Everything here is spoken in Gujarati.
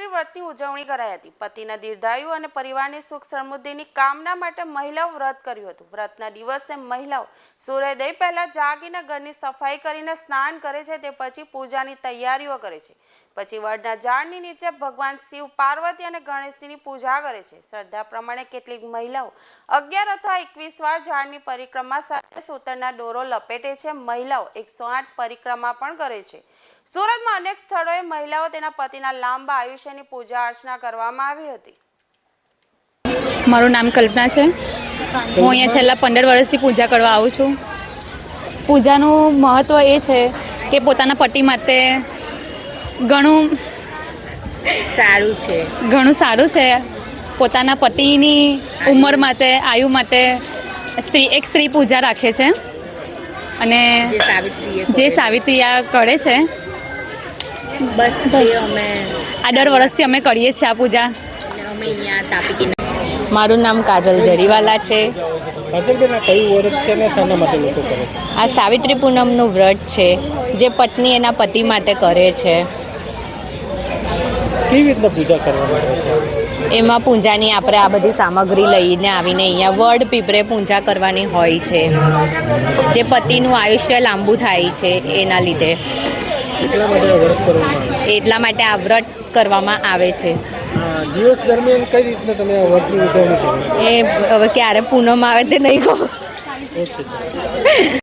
વ્રતની ઉજવણી કરાઈ હતી. પતિના દીર્ઘાયુ અને પરિવારની સુખ સમૃદ્ધિની કામના માટે મહિલાઓ વ્રત કર્યું હતું. વ્રતના દિવસે મહિલાઓ સૂર્યોદય પહેલા જાગીને ઘરની સફાઈ કરીને સ્નાન કરે છે, તે પછી પૂજાની તૈયારીઓ કરે છે. પછી વડના ઝાડની નીચે ભગવાન શિવ, પાર્વતી અને ગણેશજીની પૂજા કરે છે. શ્રદ્ધા પ્રમાણે કેટલીક મહિલાઓ અગિયાર અથવા એકવીસ વાર ઝાડની પરિક્રમા સાથે સૂતરના દોરો લપેટે છે. મહિલાઓ એકસો આઠ પરિક્રમા પણ કરે છે. સુરતમાં અનેક સ્થળોએ મહિલાઓ તેના પતિના લાંબા આયુષ્યની પૂજા અર્ચના કરવામાં આવી હતી. મારું નામ કલ્પના છે. હું અહીંયા છેલ્લા પંદર વર્ષથી પૂજા કરવા આવું છું. પૂજાનું મહત્ત્વ એ છે કે પોતાના પતિ માટે ઘણું સારું છે. ઘણું સારું છે. પોતાના પતિની ઉંમર માટે આયુ માટે સ્ત્રી એક સ્ત્રી પૂજા રાખે છે. અને જે જે સાવિત્રી આ કરે છે બસ બસ. અમે આ દર વર્ષથી અમે કરીએ છીએ આ પૂજા. અમે અહીંયા તાપી કિનારે. મારું નામ કાજલ જરીવાલા છે. આ સાવિત્રી પૂનમનું વ્રત છે જે પત્ની એના પતિ માટે કરે છે. કેવી રીતના પૂજા કરવામાં એમાં પૂજાની આપણે આ બધી સામગ્રી લઈને આવીને અહીંયા વડ પીપરે પૂજા કરવાની હોય છે. જે પતિનું આયુષ્ય લાંબુ થાય છે એના લીધે. એટલા માટે આ વ્રત કરવામાં આવે? છે. દિવસ દરમિયાન કઈ રીતના તમે આ વ્રતની ઉજવણી કરો? એ હવે ક્યારે પૂનમ આવે તે નહીં કહું.